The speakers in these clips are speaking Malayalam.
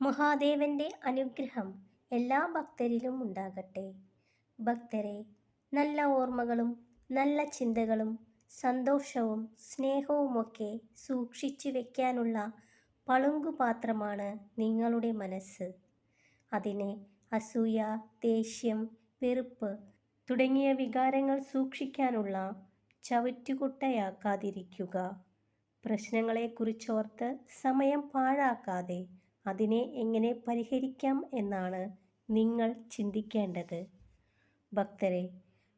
മഹാദേവന്റെ അനുഗ്രഹം എല്ലാ ഭക്തരിലും ഉണ്ടാകട്ടെ. ഭക്തരെ നല്ല ഓർമ്മകളും നല്ല ചിന്തകളും സന്തോഷവും സ്നേഹവുമൊക്കെ സൂക്ഷിച്ചു വയ്ക്കാനുള്ള പളുങ്കുപാത്രമാണ് നിങ്ങളുടെ മനസ്സ്. അതിനെ അസൂയ ദേഷ്യം വെറുപ്പ് തുടങ്ങിയ വികാരങ്ങൾ സൂക്ഷിക്കാനുള്ള ചവറ്റുകുട്ടയാക്കാതിരിക്കുക. പ്രശ്നങ്ങളെക്കുറിച്ചോർത്ത് സമയം പാഴാക്കാതെ അതിനെ എങ്ങനെ പരിഹരിക്കാം എന്നാണ് നിങ്ങൾ ചിന്തിക്കേണ്ടത്. ഭക്തരെ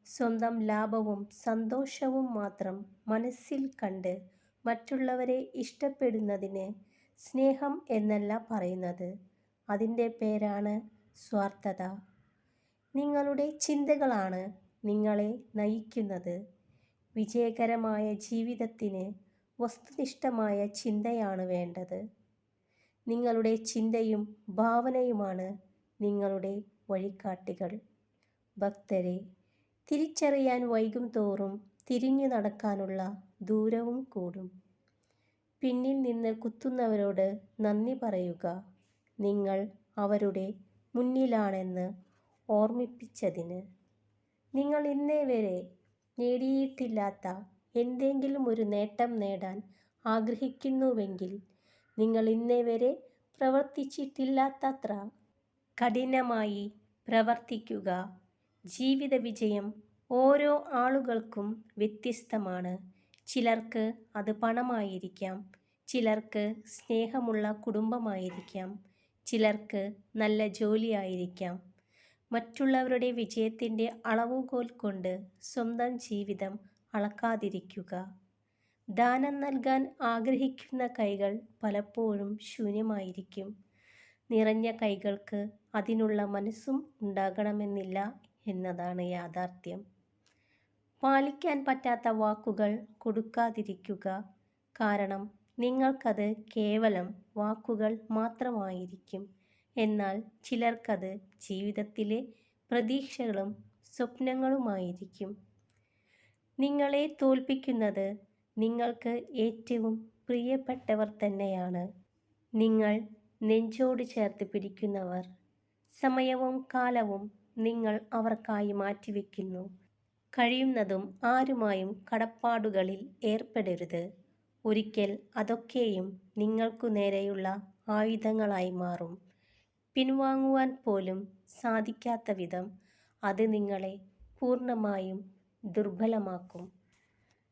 സ്വന്തം ലാഭവും സന്തോഷവും മാത്രം മനസ്സിൽ കണ്ട് മറ്റുള്ളവരെ ഇഷ്ടപ്പെടുന്നതിന് സ്നേഹം എന്നല്ല പറയുന്നത്. അതിന്റെ പേരാണ് സ്വാർത്ഥത. നിങ്ങളുടെ ചിന്തകളാണ് നിങ്ങളെ നയിക്കുന്നത്. വിജയകരമായ ജീവിതത്തിന് വസ്തുനിഷ്ഠമായ ചിന്തയാണ് വേണ്ടത്. നിങ്ങളുടെ ചിന്തയും ഭാവനയുമാണ് നിങ്ങളുടെ വഴികാട്ടികൾ. ഭക്തരെ തിരിച്ചറിയാൻ വൈകും തോറും തിരിഞ്ഞു നടക്കാനുള്ള ദൂരവും കൂടും. പിന്നിൽ നിന്ന് കുത്തുന്നവരോട് നന്ദി പറയുക. നിങ്ങൾ അവരുടെ മുന്നിലാണെന്ന് ഓർമ്മിപ്പിച്ചതിന്. നിങ്ങൾ ഇന്നേ വരെ നേടിയിട്ടില്ലാത്ത എന്തെങ്കിലും ഒരു നേട്ടം നേടാൻ ആഗ്രഹിക്കുന്നുവെങ്കിൽ നിങ്ങൾ ഇന്നേ വരെ പ്രവർത്തിച്ചിട്ടില്ലാത്തത്ര കഠിനമായി പ്രവർത്തിക്കുക. ജീവിത വിജയം ഓരോ ആളുകൾക്കും വ്യത്യസ്തമാണ്. ചിലർക്ക് അത് പണമായിരിക്കാം. ചിലർക്ക് സ്നേഹമുള്ള കുടുംബമായിരിക്കാം. ചിലർക്ക് നല്ല ജോലിയായിരിക്കാം. മറ്റുള്ളവരുടെ വിജയത്തിന്റെ അളവുകോൽ കൊണ്ട് സ്വന്തം ജീവിതം അളക്കാതിരിക്കുക. ദാനം നൽകാൻ ആഗ്രഹിക്കുന്ന കൈകൾ പലപ്പോഴും ശൂന്യമായിരിക്കും. നിറഞ്ഞ കൈകൾക്ക് അതിനുള്ള മനസ്സും ഉണ്ടാകണമെന്നില്ല എന്നതാണ് യാഥാർത്ഥ്യം. പാലിക്കാൻ പറ്റാത്ത വാക്കുകൾ കൊടുക്കാതിരിക്കുക കാരണം നിങ്ങൾക്കത് കേവലം വാക്കുകൾ മാത്രമായിരിക്കും. എന്നാൽ ചിലർക്കത് ജീവിതത്തിലെ പ്രതീക്ഷകളും സ്വപ്നങ്ങളുമായിരിക്കും. നിങ്ങളെ തോൽപ്പിക്കുന്നത് നിങ്ങൾക്ക് ഏറ്റവും പ്രിയപ്പെട്ടവർ തന്നെയാണ്. നിങ്ങൾ നെഞ്ചോട് ചേർത്ത് പിടിക്കുന്നവർ. സമയവും കാലവും നിങ്ങൾ അവർക്കായി മാറ്റിവെക്കുന്നു. കഴിയുന്നതും ആരുമായും കടപ്പാടുകളിൽ ഏർപ്പെടരുത്. ഒരിക്കൽ അതൊക്കെയും നിങ്ങൾക്കു നേരെയുള്ള ആയുധങ്ങളായി മാറും. പിൻവാങ്ങുവാൻ പോലും സാധിക്കാത്ത വിധം അത് നിങ്ങളെ പൂർണമായും ദുർബലമാക്കും.